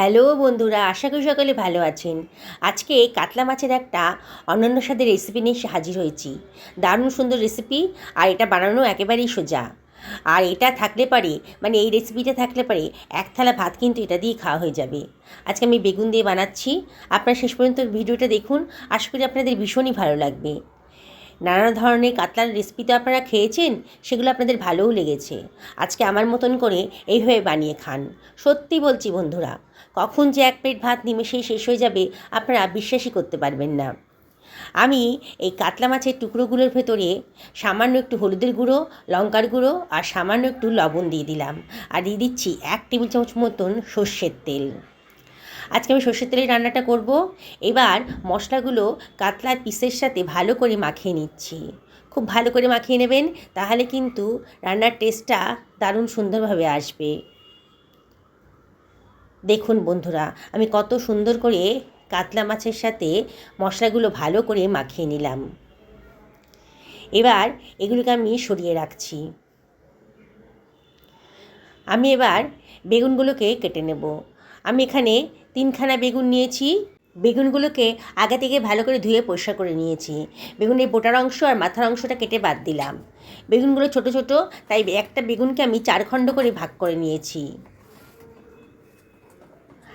Hello বন্ধুরা, আশা করি সকলে ভালো আছেন। আজকে কাতলা মাছের একটা অনন্য স্বাদের রেসিপি নিয়ে হাজির হয়েছি। দারুণ সুন্দর রেসিপি আর এটা বানানো একেবারেই সোজা। আর এটা থাকলে পারে মানে এই রেসিপিটা থাকলে পারে, এক থালা ভাত কিন্তু এটা দিয়ে খাওয়া হয়ে যাবে। আজকে আমি বেগুন দিয়ে বানাচ্ছি। আপনারা শেষ পর্যন্ত ভিডিওটা দেখুন। আশা করি আপনাদের ভীষণই ভালো লাগবে। নানা ধরনের কাতলার রেসিপি তো আপনারা খেয়েছেন? সেগুলো আপনাদের ভালোও লেগেছে। আজকে আমার মতন করে এইভাবে বানিয়ে খান। সত্যি বলছি বন্ধুরা, কখন যে এক প্লেট ভাত নিমেষেই শেষ হয়ে যাবে, আপনারা বিশ্বাসই করতে পারবেন না। আমি এই কাতলা মাছের টুকরোগুলোর ভেতরে সামান্য একটু হলুদের গুঁড়ো, লঙ্কার গুঁড়ো আর সামান্য একটু লবণ দিয়ে দিলাম। আর দিয়ে দিচ্ছি এক টেবিল চামচ মতন সর্ষের তেল। আজকে আমি সর্ষের তেলের রান্নাটা করব। এবার মশলাগুলো কাতলার পিসের সাথে ভালো করে মাখিয়ে নিচ্ছি। খুব ভালো করে মাখিয়ে নেবেন, তাহলে কিন্তু রান্নার টেস্টটা দারুণ সুন্দরভাবে আসবে। দেখুন বন্ধুরা, আমি কত সুন্দর করে কাতলা মাছের সাথে মশলাগুলো ভালো করে মাখিয়ে নিলাম। এবার এগুলোকে আমি সরিয়ে রাখছি। আমি এবার বেগুনগুলোকে কেটে নেব। আমি এখানে তিনখানা বেগুন নিয়েছি। বেগুনগুলোকে আগে থেকে ভালো করে ধুয়ে পরিষ্কার করে নিয়েছি। বেগুনের বোটার অংশ আর মাথার অংশটা কেটে বাদ দিলাম। বেগুনগুলো ছোট ছোট, তাই একটা বেগুনকে আমি চার খণ্ড করে ভাগ করে নিয়েছি।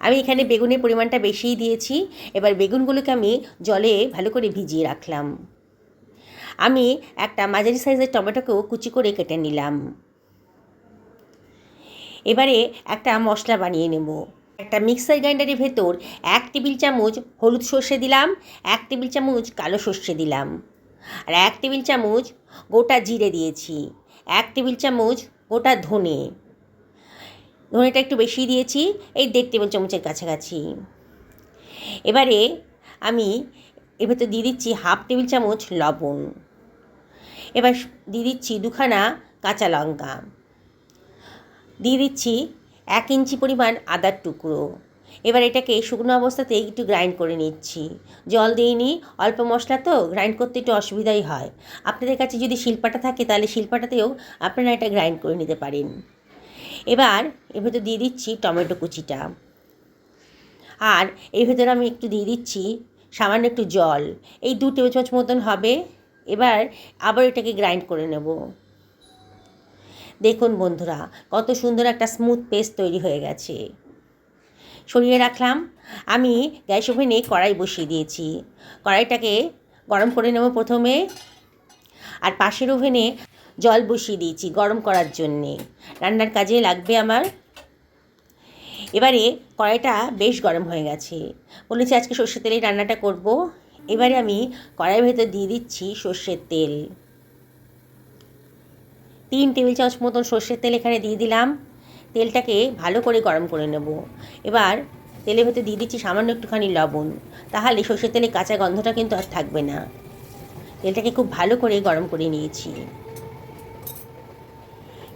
আমি এখানে বেগুনের পরিমাণটা বেশিই দিয়েছি। এবার বেগুনগুলোকে আমি জলে ভালো করে ভিজিয়ে রাখলাম। আমি একটা মাঝারি সাইজের টমেটোকেও কুচি করে কেটে নিলাম। এবারে একটা মশলা বানিয়ে নেব। একটা মিক্সার গ্রাইন্ডারের ভেতর এক টেবিল চামচ হলুদ সর্ষে দিলাম, এক টেবিল চামচ কালো সর্ষে দিলাম। আর এক টেবিল চামচ গোটা জিরে দিয়েছি, এক টেবিল চামচ গোটা ধনে। ধনেটা একটু বেশি দিয়েছি, এই দেড় টেবিল চামচের কাছাকাছি। এবারে আমি এর ভেতর দিয়ে দিচ্ছি হাফ টেবিল চামচ লবণ। এবার দিয়ে দিচ্ছি দুখানা কাঁচা লঙ্কা। দিয়ে দিচ্ছি এক ইঞ্চি পরিমাণ আদার টুকরো। এবার এটাকে শুকনো অবস্থাতে একটু গ্রাইন্ড করে নিচ্ছি। জল দিইনি অল্প মশলা তো গ্রাইন্ড করতে একটু অসুবিধাই হয়। আপনাদের কাছে যদি শিলপাটা থাকে, তাহলে শিলপাটাতেও আপনারা এটা গ্রাইন্ড করে নিতে পারেন। এবার এর ভেতর দিয়ে দিচ্ছি টমেটো কুচিটা। আর এর ভেতরে আমি একটু দিয়ে দিচ্ছি সামান্য একটু জল। এই দু টেবিল চামচ মতন হবে। এবার আবার এটাকে গ্রাইন্ড করে নেব। দেখুন বন্ধুরা, কত সুন্দর একটা স্মুথ পেস্ট তৈরি হয়ে গেছে। সরিয়ে রাখলাম। আমি গ্যাস ওভেনে কড়াই বসিয়ে দিয়েছি। কড়াইটাকে গরম করে নেব প্রথমে। আর পাশের ওভেনে জল বসিয়ে দিয়েছি গরম করার জন্যে। রান্নার কাজে লাগবে আমার। এবারে কড়াইটা বেশ গরম হয়ে গেছে। বলেছি আজকে সর্ষের তেলেই রান্নাটা করব। এবারে আমি কড়াইয়ের ভেতর দিয়ে দিচ্ছি সর্ষের তেল। তিন টেবিল চামচ মতন সর্ষের তেল এখানে দিয়ে দিলাম। তেলটাকে ভালো করে গরম করে নেব। এবার তেলের ভেতর দিয়ে দিচ্ছি সামান্য একটুখানি লবণ। তাহলে সর্ষের তেলে কাঁচা গন্ধটা কিন্তু আর থাকবে না। তেলটাকে খুব ভালো করে গরম করে নিয়েছি।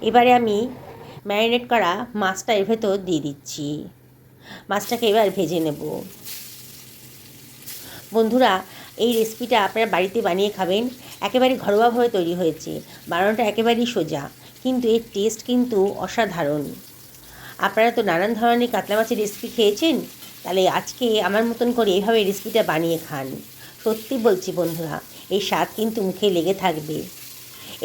এবারে আমি ম্যারিনেট করা মাছটা এর ভেতর দিয়ে দিচ্ছি। মাছটাকে এবার ভেজে নেব। বন্ধুরা এই রেসিপিটা আপনারা বাড়িতে বানিয়ে খাবেন, একেবারে ঘরোয়াভাবে তৈরি হয়েছে। বানানোটা একেবারেই সোজা, কিন্তু এর টেস্ট কিন্তু অসাধারণ। আপনারা তো নানান ধরনের কাতলা মাছের রেসিপি খেয়েছেন, তাহলে আজকে আমার মতন করে এইভাবে রেসিপিটা বানিয়ে খান। সত্যি বলছি বন্ধুরা, এই স্বাদ কিন্তু মুখে লেগে থাকবে।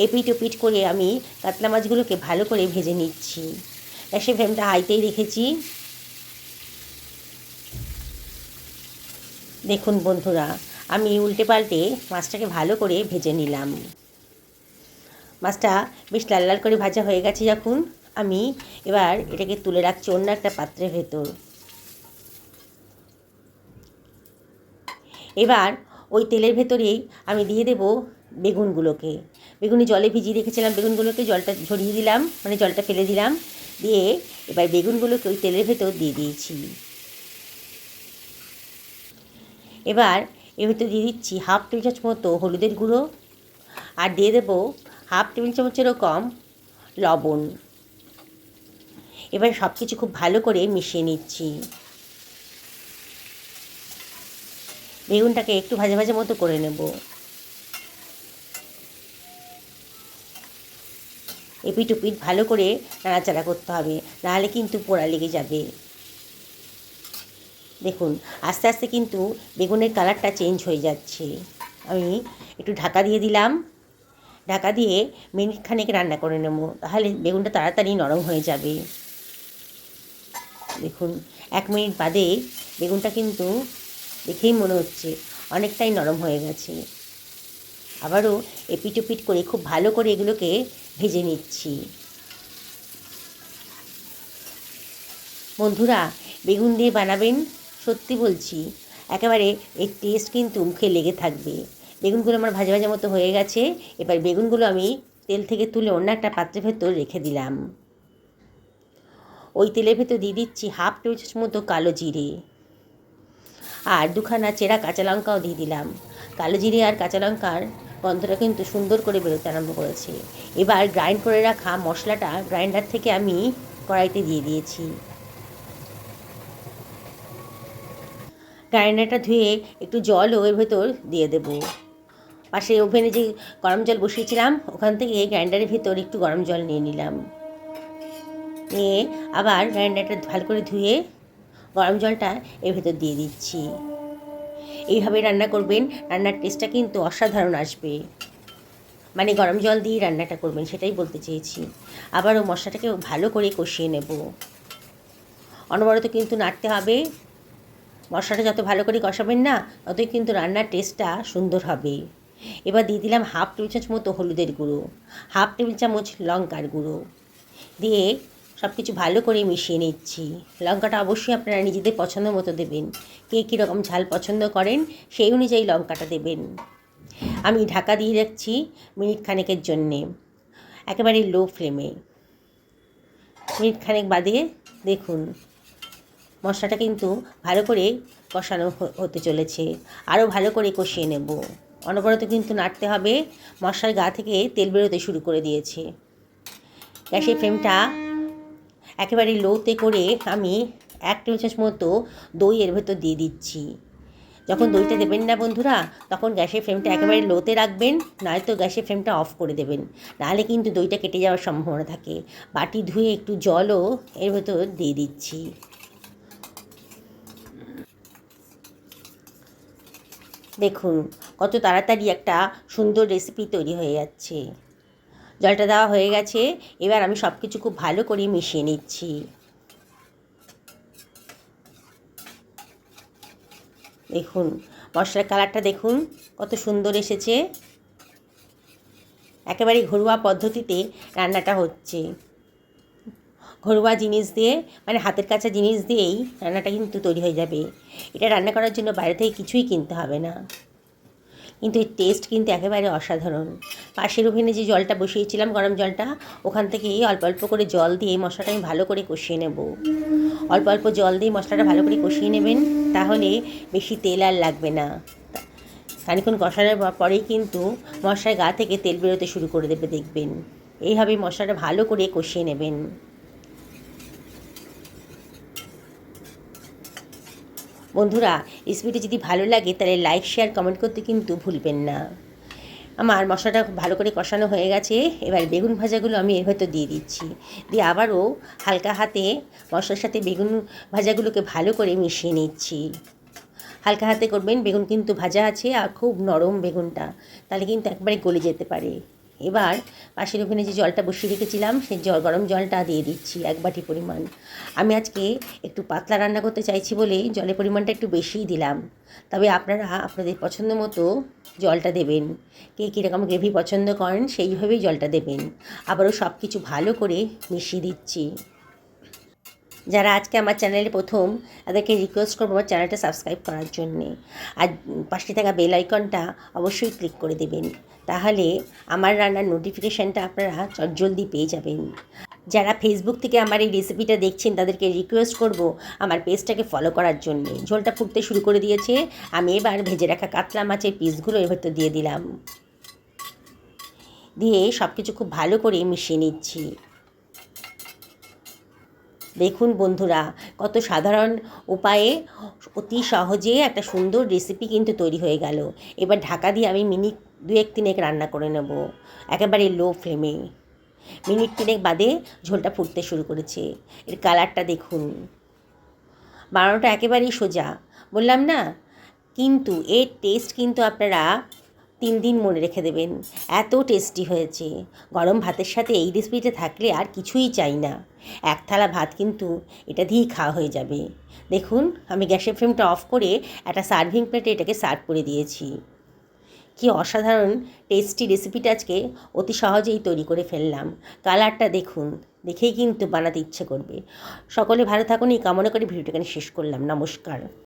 এপিট ওপিট করে আমি কাতলা মাছগুলোকে ভালো করে ভেজে নিচ্ছি। গ্যাসের ফ্লেমটা হাইতেই রেখেছি। দেখুন বন্ধুরা আমি উল্টে পাল্টে মাছটাকে ভালো করে ভেজে নিলাম। মাছটা বেশ লাল লাল করে ভাজা হয়ে গেছে যখন আমি এবার এটাকে তুলে রাখছি অন্য একটা পাত্রের ভেতর। এবার ওই তেলের ভেতরেই আমি দিয়ে দেব বেগুনগুলোকে। বেগুনি জলে ভিজিয়ে রেখেছিলাম, বেগুনগুলোকে জলটা ঝরিয়ে দিলাম মানে জলটা ফেলে দিলাম, দিয়ে এবার বেগুনগুলোকে ওই তেলের ভেতর দিয়ে দিয়েছি। এবার এর ভেতর দিয়ে দিচ্ছি হাফ টেবিল চামচ মতো হলুদের গুঁড়ো আর দিয়ে দেবো হাফ টেবিল চামচেরও কম লবণ। এবার সব কিছু খুব ভালো করে মিশিয়ে নিচ্ছি। বেগুনটাকে একটু ভাজা ভাজা মতো করে নেব। এপিট ওপিট ভালো করে নাড়াচাড়া করতে হবে, নাহলে কিন্তু পোড়া লেগে যাবে। দেখুন, আস্তে আস্তে কিন্তু বেগুনের কালারটা চেঞ্জ হয়ে যাচ্ছে। আমি একটু ঢাকা দিয়ে দিলাম। ঢাকা দিয়ে মিনিট খানেক রান্না করে নেব, তাহলে বেগুনটা তাড়াতাড়ি নরম হয়ে যাবে। দেখুন, এক মিনিট বাদে বেগুনটা কিন্তু দেখেই মনে হচ্ছে অনেকটাই নরম হয়ে গেছে। আবারও এপিট ওপিট করে খুব ভালো করে এগুলোকে ভেজে নিচ্ছি। বন্ধুরা, বেগুন দিয়ে বানাবেন সত্যি বলছি, একেবারে এর টেস্ট কিন্তু মুখে লেগে থাকবে। বেগুনগুলো আমার ভাজা ভাজা মতো হয়ে গেছে, এবার বেগুনগুলো আমি তেল থেকে তুলে অন্য একটা পাত্রের ভেতর রেখে দিলাম। ওই তেলের ভেতর দিয়ে দিচ্ছি হাফ টেবিল মতো কালো জিরে। আর দুখানা চেরা কাঁচা লঙ্কাও দিয়ে দিলাম। কালো জিরে আর কাঁচা লঙ্কার গন্ধটা কিন্তু সুন্দর করে বেরোতে আরম্ভ করেছে। এবার গ্রাইন্ড করে রাখা মশলাটা গ্রাইন্ডার থেকে আমি কড়াইতে দিয়ে দিয়েছি। গ্রাইন্ডারটা ধুয়ে একটু জলও এর ভেতর দিয়ে দেবো। পাশে ওভেনে যে গরম জল বসিয়েছিলাম, ওখান থেকে গ্রাইন্ডারের ভেতর একটু গরম জল নিয়ে নিলাম। নিয়ে আবার গ্রাইন্ডারটা ভালো করে ধুয়ে গরম জলটা এর ভেতর দিয়ে দিচ্ছি। এইভাবে রান্না করবেন, রান্নার টেস্টটা কিন্তু অসাধারণ আসবে। মানে গরম জল দিয়ে রান্নাটা করবেন, সেটাই বলতে চেয়েছি। আবারও মশলাটাকে ভালো করে কষিয়ে নেব। অনবরত কিন্তু নাড়তে হবে। মশলাটা যত ভালো করে কষাবেন না, ততই কিন্তু রান্নার টেস্টটা সুন্দর হবে। এবার দিয়ে দিলাম হাফ টেবিল চামচ মতো হলুদের গুঁড়ো, হাফ টেবিল চামচ লঙ্কার গুঁড়ো। দিয়ে সব কিছু ভালো করে মিশিয়ে নিচ্ছি। লঙ্কাটা অবশ্যই আপনারা নিজেদের পছন্দ মতো দেবেন। কে কীরকম ঝাল পছন্দ করেন, সেই অনুযায়ী লঙ্কাটা দেবেন। আমি ঢাকা দিয়ে রাখছি মিনিট খানেকের জন্যে, একেবারে লো ফ্লেমে মিনিট খানেক বাদে দেখুন মশলাটা কিন্তু ভালো করে কষানো হতে চলেছে। আরও ভালো করে কষিয়ে নেব। অনবরত কিন্তু নাড়তে হবে। মশলার গা থেকে তেল বেরোতে শুরু করে দিয়েছে। গ্যাসের ফ্লেমটা একেবারে লোতে করে আমি এক টেবিল চামচ মতো দই এর ভেতর দিয়ে দিচ্ছি। যখন দইটা দেবেন না বন্ধুরা, তখন গ্যাসের ফ্লেমটা একেবারে লোতে রাখবেন নয়তো গ্যাসের ফ্লেমটা অফ করে দেবেন। নাহলে কিন্তু দইটা কেটে যাওয়ার সম্ভাবনা থাকে। বাটি ধুয়ে একটু জলও এর ভেতর দিয়ে দিচ্ছি। দেখুন, কত তাড়াতাড়ি একটা সুন্দর রেসিপি তৈরি হয়ে যাচ্ছে। জলটা দেওয়া হয়ে গেছে, এবার আমি সব কিছু খুব ভালো করে মিশিয়ে নিচ্ছি। দেখুন, মশলার কালারটা দেখুন, কত সুন্দর এসেছে। একেবারে ঘরোয়া পদ্ধতিতে রান্নাটা হচ্ছে। ঘরোয়া জিনিস দিয়ে মানে হাতের কাছে জিনিস দিয়েই রান্নাটা কিন্তু তৈরি হয়ে যাবে। এটা রান্না করার জন্য বাইরে থেকে কিছুই কিনতে হবে না। কিন্তু এর টেস্ট কিন্তু একেবারে অসাধারণ। পাশের ওভেনে যে জলটা বসিয়েছিলাম, গরম জলটা, ওখান থেকে অল্প অল্প করে জল দিয়ে এই মশলাটা আমি ভালো করে কষিয়ে নেব। অল্প অল্প জল দিয়ে মশলাটা ভালো করে কষিয়ে নেবেন, তাহলে বেশি তেল আর লাগবে না। খানিক্ষণ কষানোর পরেই কিন্তু মশলার গা থেকে তেল বেরোতে শুরু করে দেবে, দেখবেন। এইভাবে মশলাটা ভালো করে কষিয়ে নেবেন। বন্ধুরা রেসিপিটি যদি ভালো লাগে, তাহলে লাইক শেয়ার কমেন্ট করতে কিন্তু ভুলবেন না। আমার মশলাটা ভালো করে কষানো হয়ে গেছে, এবার বেগুন ভাজাগুলো আমি এর ভেতর দিয়ে দিচ্ছি। দিয়ে আবারও হালকা হাতে মশলার সাথে বেগুন ভাজাগুলোকে ভালো করে মিশিয়ে নিচ্ছি। হালকা হাতে করবেন, বেগুন কিন্তু ভাজা আছে আর খুব নরম বেগুনটা, তাহলে কিন্তু একবারে গলে যেতে পারে। এবার পাশের ওখানে যে জলটা বসিয়ে রেখেছিলাম, সেই জল, গরম জলটা দিয়ে দিচ্ছি এক বাটি পরিমাণ। আমি আজকে একটু পাতলা রান্না করতে চাইছি বলে জলের পরিমাণটা একটু বেশিই দিলাম। তবে আপনারা, আপনাদের পছন্দ মতো জলটা দেবেন। কে কীরকম গ্রেভি পছন্দ করেন, সেইভাবেই জলটা দেবেন। আবারও সব কিছু ভালো করে মিশিয়ে দিচ্ছি। যারা আজকে আমার চ্যানেলে প্রথম, তাদেরকে রিকোয়েস্ট করব আমার চ্যানেলটা সাবস্ক্রাইব করার জন্যে। আর পাশে থাকা বেল আইকনটা অবশ্যই ক্লিক করে দেবেন। তাহলে আমার রান্নার নোটিফিকেশানটা আপনারা চটজলদি পেয়ে যাবেন। যারা ফেসবুক থেকে আমার এই রেসিপিটা দেখছেন, তাদেরকে রিকোয়েস্ট করব আমার পেজটাকে ফলো করার জন্যে। ঝোলটা ফুটতে শুরু করে দিয়েছে। আমি এবার ভেজে রাখা কাতলা মাছের পিসগুলো এর ভেতর দিয়ে দিলাম। দিয়ে সব কিছু খুব ভালো করে মিশিয়ে নিচ্ছি। দেখুন বন্ধুরা, কত সাধারণ উপায়ে অতি সহজে একটা সুন্দর রেসিপি কিন্তু তৈরি হয়ে গেল। এবার ঢাকা দিয়ে আমি মিনিট দুয়েক তিনেক রান্না করে নেব, একেবারে লো ফ্লেমে মিনিট তিনেক বাদে ঝোলটা ফুটতে শুরু করেছে, এর কালারটা দেখুন। বানানোটা একেবারেই সোজা। বললাম না, কিন্তু এর টেস্ট কিন্তু আপনারা তিন দিন মনে রেখে দেবেন। এত টেস্টি হয়েছে। গরম ভাতের সাথে এই রেসিপিটা থাকলে আর কিছুই চাই না। এক থালা ভাত কিন্তু এটা দিয়েই খাওয়া হয়ে যাবে। দেখুন, আমি গ্যাসের ফ্লেমটা অফ করে একটা সার্ভিং প্লেটে এটাকে সার্ভ করে দিয়েছি। কি অসাধারণ টেস্টি রেসিপিটা আজকে অতি সহজেই তৈরি করে ফেললাম। কালারটা দেখুন, দেখেই কিন্তু বানাতে ইচ্ছে করবে। সকলে ভালো থাকুন, এই কামনা করে ভিডিওটা এখানে শেষ করলাম। নমস্কার।